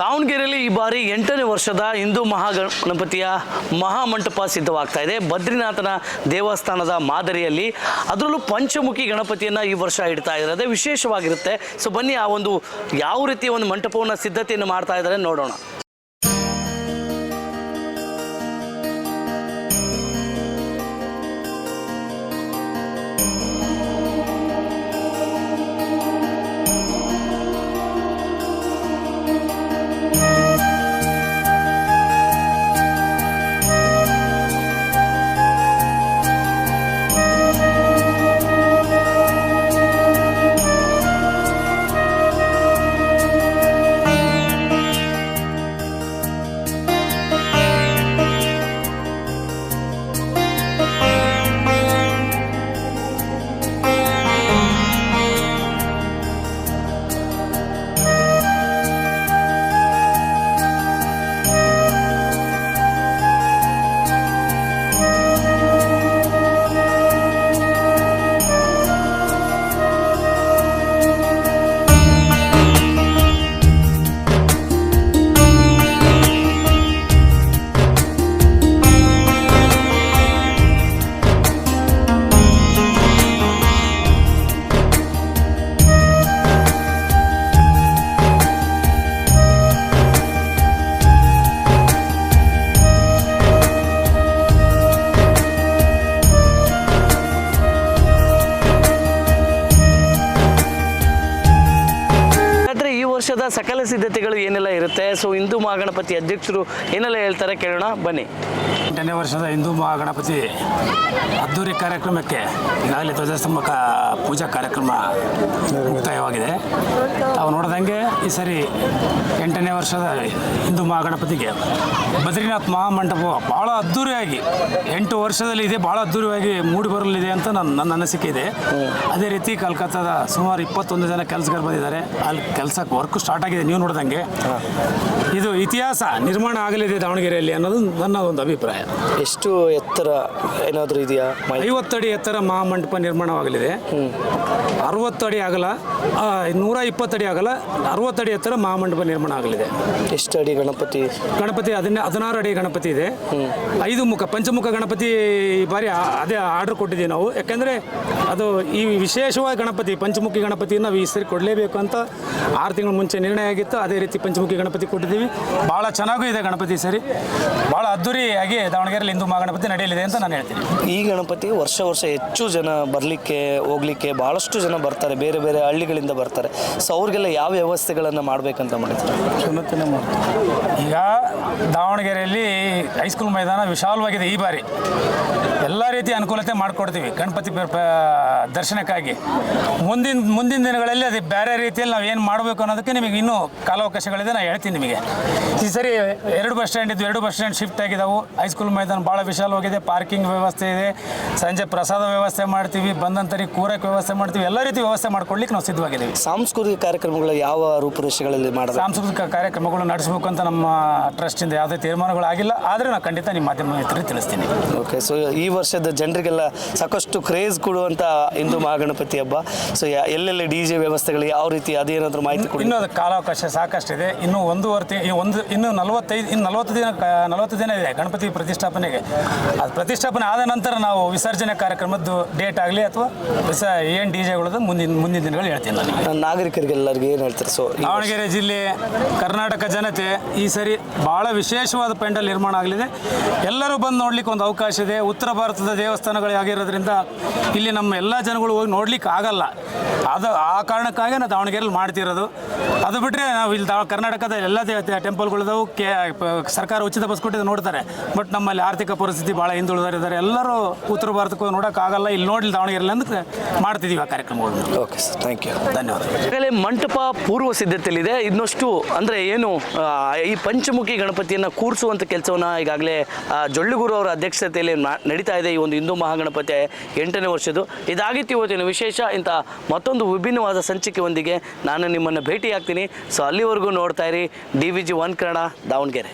ದಾವಣಗೆರೆಯಲ್ಲಿ ಈ ಬಾರಿ ಎಂಟನೇ ವರ್ಷದ ಹಿಂದೂ ಮಹಾಗಣಪತಿಯ ಮಹಾಮಂಟಪ ಸಿದ್ಧವಾಗ್ತಾ ಇದೆ. ಬದ್ರಿನಾಥನ ದೇವಸ್ಥಾನದ ಮಾದರಿಯಲ್ಲಿ ಅದರಲ್ಲೂ ಪಂಚಮುಖಿ ಗಣಪತಿಯನ್ನು ಈ ವರ್ಷ ಇಡ್ತಾ ಇದ್ದಾರೆ. ಅದೇ ವಿಶೇಷವಾಗಿರುತ್ತೆ. ಸೊ ಬನ್ನಿ, ಆ ಒಂದು ಯಾವ ರೀತಿಯ ಒಂದು ಮಂಟಪವನ್ನು ಸಿದ್ಧತೆಯನ್ನು ಮಾಡ್ತಾ ಇದ್ದಾರೆ ನೋಡೋಣ. ಸಕಲ ಸಿದ್ಧತೆಗಳು ಏನೆಲ್ಲ ಇರುತ್ತೆ? ಸೊ ಹಿಂದೂ ಮಹಾಗಣಪತಿ ಅಧ್ಯಕ್ಷರು ಏನೆಲ್ಲ ಹೇಳ್ತಾರೆ ಕೇಳೋಣ, ಬನ್ನಿ. ಎಂಟನೇ ವರ್ಷದ ಹಿಂದೂ ಮಹಾಗಣಪತಿ ಅದ್ದೂರಿ ಕಾರ್ಯಕ್ರಮಕ್ಕೆ ಈಗಾಗಲೇ ಧ್ವಜಸ್ತಂಭ ಪೂಜಾ ಕಾರ್ಯಕ್ರಮ ಮುಕ್ತಾಯವಾಗಿದೆ. ತಾವು ನೋಡ್ದಂಗೆ ಈ ಸರಿ ಎಂಟನೇ ವರ್ಷದ ಹಿಂದೂ ಮಹಾಗಣಪತಿಗೆ ಬದ್ರಿನಾಥ್ ಮಹಾಮಂಟಪ ಭಾಳ ಅದ್ದೂರಿಯಾಗಿ ಎಂಟು ವರ್ಷದಲ್ಲಿ ಇದೆ ಭಾಳ ಅದ್ದೂರಿಯಾಗಿ ಮೂಡಿ ಬರಲಿದೆ ಅಂತ ನನ್ನ ನನ್ನ ಅನಿಸಿಕೆ ಇದೆ. ಅದೇ ರೀತಿ ಕಲ್ಕತ್ತಾದ ಸುಮಾರು ಇಪ್ಪತ್ತೊಂದು ಜನ ಕೆಲಸಗಾರರು ಬಂದಿದ್ದಾರೆ. ಅಲ್ಲಿ ಕೆಲಸಕ್ಕೆ ವರ್ಕ್ ಸ್ಟಾರ್ಟ್ ಆಗಿದೆ ನೀವು ನೋಡಿದಂಗೆ. ಇದು ಇತಿಹಾಸ ನಿರ್ಮಾಣ ಆಗಲಿದೆ ದಾವಣಗೆರೆಯಲ್ಲಿ ಅನ್ನೋದು ನನ್ನ ಒಂದು ಅಭಿಪ್ರಾಯ. ಎಷ್ಟು ಎತ್ತರ ಏನಾದರೂ ಇದೆಯಾ? ಐವತ್ತಡಿ ಎತ್ತರ ಮಹಾಮಂಟಪ ನಿರ್ಮಾಣವಾಗಲಿದೆ. ಅರವತ್ತು ಅಡಿ ಆಗಲ್ಲ ನೂರ ಇಪ್ಪತ್ತಡಿ ಆಗಲ್ಲ ಅರವತ್ತಡಿ ಎತ್ತರ ಮಹಾಮಂಟಪ ನಿರ್ಮಾಣ ಆಗಲಿದೆ. ಎಷ್ಟು ಅಡಿ ಗಣಪತಿ? ಗಣಪತಿ ಅದನ್ನೇ ಹದಿನಾರು ಅಡಿ ಗಣಪತಿ ಇದೆ. ಐದು ಮುಖ ಪಂಚಮುಖ ಗಣಪತಿ ಈ ಬಾರಿ ಆ- ಅದೇ ಆರ್ಡರ್ ಕೊಟ್ಟಿದ್ದೀವಿ ನಾವು. ಯಾಕೆಂದರೆ ಅದು ಈ ವಿಶೇಷವಾದ ಗಣಪತಿ ಪಂಚಮುಖಿ ಗಣಪತಿಯನ್ನು ನಾವು ಈ ಸರಿ ಕೊಡಲೇಬೇಕು ಅಂತ ಆರು ತಿಂಗಳ ಮುಂಚೆ ನಿರ್ಣಯ ಆಗಿತ್ತು. ಅದೇ ರೀತಿ ಪಂಚಮುಖಿ ಗಣಪತಿ ಕೊಟ್ಟಿದ್ದೀವಿ. ಭಾಳ ಚೆನ್ನಾಗೂ ಇದೆ ಗಣಪತಿ ಈ ಸರಿ. ಭಾಳ ಅದ್ದೂರಿಯಾಗಿ ದಾವಣಗೆರೆಯಲ್ಲಿ ಹಿಂದೂ ಮಹಾಗಣಪತಿ ನಡೆಯಲಿದೆ ಅಂತ ನಾನು ಹೇಳ್ತೀನಿ. ಈ ಗಣಪತಿ ವರ್ಷ ವರ್ಷ ಹೆಚ್ಚು ಜನ ಬರಲಿಕ್ಕೆ ಹೋಗ್ಲಿಕ್ಕೆ ಭಾಳಷ್ಟು ಜನ ಬರ್ತಾರೆ. ಬೇರೆ ಬೇರೆ ಹಳ್ಳಿಗಳಿಂದ ಬರ್ತಾರೆ. ಸೊ ಅವ್ರಿಗೆಲ್ಲ ಯಾವ ವ್ಯವಸ್ಥೆಗಳನ್ನು ಮಾಡಬೇಕಂತ ಮಾಡ್ತೀವಿ ಈಗ ದಾವಣಗೆರೆಯಲ್ಲಿ ಹೈಸ್ಕೂಲ್ ಮೈದಾನ ವಿಶಾಲವಾಗಿದೆ ಈ ಬಾರಿ. ಎಲ್ಲ ರೀತಿ ಅನುಕೂಲತೆ ಮಾಡಿಕೊಡ್ತೀವಿ ಗಣಪತಿ ದರ್ಶನಕ್ಕಾಗಿ. ಮುಂದಿನ ಮುಂದಿನ ದಿನಗಳಲ್ಲಿ ಅದು ಬೇರೆ ರೀತಿಯಲ್ಲಿ ನಾವು ಏನು ಮಾಡಬೇಕು ಅನ್ನೋದಕ್ಕೆ ನಿಮಗೆ ಇನ್ನೂ ಕಾಲಾವಕಾಶಗಳಿದೆ ನಾನು ಹೇಳ್ತೀನಿ ನಿಮಗೆ. ಈ ಸರಿ ಎರಡು ಬಸ್ ಸ್ಟ್ಯಾಂಡ್ ಇದ್ದು ಎರಡು ಬಸ್ ಸ್ಟ್ಯಾಂಡ್ ಶಿಫ್ಟ್ ಆಗಿದ್ದಾವೆ ಹೈಸ್ಕೂಲ್ ಮೈದಾನ ಭಾಳ ವಿಶಾಲವಾಗಿದೆ ಪಾರ್ಕಿಂಗ್ ವ್ಯವಸ್ಥೆ ಇದೆ. ಸಂಜೆ ಪ್ರಸಾದ ವ್ಯವಸ್ಥೆ ಮಾಡ್ತೀವಿ ಬಂದಂತರಿಗೆ ಕೂರಕ್ಕೆ ವ್ಯವಸ್ಥೆ ಮಾಡ್ತೀವಿ. ಎಲ್ಲ ರೀತಿ ವ್ಯವಸ್ಥೆ ಮಾಡ್ಕೊಡ್ಲಿಕ್ಕೆ ನಾವು ಸಿದ್ಧವಾಗಿದ್ದೀವಿ. ಸಾಂಸ್ಕೃತಿಕ ಕಾರ್ಯಕ್ರಮಗಳು ಯಾವ ರೂಪುರೇಷೆಗಳಲ್ಲಿ ಮಾಡಿದ್ರೆ ಸಾಂಸ್ಕೃತಿಕ ಕಾರ್ಯಕ್ರಮಗಳು ನಡೆಸಬೇಕು ಅಂತ ನಮ್ಮ ಟ್ರಸ್ಟಿಂದ ಯಾವುದೇ ತೀರ್ಮಾನಗಳು ಆಗಿಲ್ಲ ಆದರೆ ನಾನು ಖಂಡಿತ ನಿಮ್ಮ ಮಾಧ್ಯಮ ಮಿತ್ರರಿಗೆ ತಿಳಿಸ್ತೀನಿ. ಓಕೆ ಸೊ ಈ ವರ್ಷದ ಜನರಿಗೆಲ್ಲ ಸಾಕಷ್ಟು ಕ್ರೇಜ್ ಕೊಡುವಂಥ ಹಿಂದೂ ಮಹಾಗಣಪತಿ ಹಬ್ಬ. ಸೊ ಎಲ್ಲೆಲ್ಲಿ ಡಿ ಜೆ ವ್ಯವಸ್ಥೆಗಳು ಯಾವ ರೀತಿ ಅದೇನಾದರೂ ಮಾಹಿತಿ ಕೊಡಿ? ಇನ್ನೂ ಅದಕ್ಕೆ ಕಾಲಾವಕಾಶ ಸಾಕಷ್ಟಿದೆ. ಇನ್ನು ಒಂದೂವರೆ ತಿ- ಈ ಒಂದು ಇನ್ನು ನಲವತ್ತೈದು ಇನ್ನು ನಲವತ್ತು ದಿನ ಕ- ನಲವತ್ತು ದಿನ ಇದೆ ಗಣಪತಿ ಪ್ರತಿಷ್ಠಾಪನೆಗೆ. ಅದು ಪ್ರತಿಷ್ಠಾಪನೆ ಆದ ನಂತರ ನಾವು ವಿಸರ್ಜನೆ ಕಾರ್ಯಕ್ರಮದ್ದು ಡೇಟ್ ಆಗಲಿ ಅಥವಾ ವಿಸ ಏನು ಡಿ ಜೆಗಳದ್ದು ಮುಂದಿನ ಮುಂದಿನ ದಿನಗಳು ಹೇಳ್ತೀನಿ ನಾನು ನಾಗರಿಕರಿಗೆಲ್ಲರಿಗೆ ಏನು ಹೇಳ್ತಾರೆ? ಸೊ ದಾವಣಗೆರೆ ಜಿಲ್ಲೆ ಕರ್ನಾಟಕ ಜನತೆ ಈ ಸರಿ ಬಹಳ ವಿಶೇಷವಾದ ಪೆಂಡಲ್ ನಿರ್ಮಾಣ ಆಗಲಿದೆ. ಎಲ್ಲರೂ ಬಂದು ನೋಡ್ಲಿಕ್ಕೆ ಒಂದು ಅವಕಾಶ ಇದೆ. ಉತ್ತರ ಭಾರತದ ದೇವಸ್ಥಾನಗಳು ಆಗಿರೋದ್ರಿಂದ ಇಲ್ಲಿ ನಮ್ಮ ಎಲ್ಲ ಜನಗಳು ಹೋಗಿ ನೋಡ್ಲಿಕ್ಕೆ ಆಗಲ್ಲ. ಅದು ಆ ಕಾರಣಕ್ಕಾಗಿ ನಾವು ದಾವಣಗೆರೆಯಲ್ಲಿ ಮಾಡ್ತಿರೋದು. ಅದು ಬಿಟ್ಟರೆ ನಾವು ಇಲ್ಲಿ ದಾವ ಕರ್ನಾಟಕದ ಎಲ್ಲ ದೇವತೆ ಟೆಂಪಲ್ಗಳಿದಾವು ಕೆ ಸರ್ಕಾರ ಉಚಿತ ಬಸ್ ಕೊಟ್ಟಿದ್ದು ನೋಡ್ತಾರೆ. ಬಟ್ ನಮ್ಮಲ್ಲಿ ಆರ್ಥಿಕ ಪರಿಸ್ಥಿತಿ ಭಾಳ ಹಿಂದುಳಿದಾರಿದ್ದಾರೆ ಎಲ್ಲರೂ ಉತ್ತರ ಭಾರತಕ್ಕೆ ಹೋಗಿ ನೋಡೋಕ್ಕಾಗಲ್ಲ ಇಲ್ಲಿ ನೋಡಿ ದಾವಣಗೆರೆಯಲ್ಲಿ ಅಂತ ಮಾಡ್ತಿದ್ದೀವಿ ಆ ಕಾರ್ಯಕ್ರಮಗಳು. ಓಕೆ ಸರ್ ಥ್ಯಾಂಕ್ ಯು ಧನ್ಯವಾದ. ಮಂಟಪ ಪೂರ್ವ ಸಿದ್ಧತೆಯಲ್ಲಿದೆ ಇನ್ನಷ್ಟು, ಅಂದರೆ ಏನು ಈ ಪಂಚಮುಖಿ ಗಣಪತಿಯನ್ನು ಕೂರಿಸುವಂಥ ಕೆಲಸವನ್ನು ಈಗಾಗಲೇ ಜೊಳ್ಳುಗುರು ಅವರ ಅಧ್ಯಕ್ಷತೆಯಲ್ಲಿ ನಡೀತಾ ಇದೆ ಈ ಒಂದು ಹಿಂದೂ ಮಹಾಗಣಪತಿ ಎಂಟನೇ ವರ್ಷದ್ದು. ಇದಾಗಿತ್ತು ಇವತ್ತಿನ ವಿಶೇಷ. ಇಂಥ ಮತ್ತೊಂದು ವಿಭಿನ್ನವಾದ ಸಂಚಿಕೆಯೊಂದಿಗೆ ನಾನು ನಿಮ್ಮನ್ನು ಭೇಟಿಯಾಗ್ತೀನಿ. ಸೊ ಅಲ್ಲಿವರೆಗೂ ನೋಡ್ತಾ ಇರಿ. D V G one Kannada, Davanagere.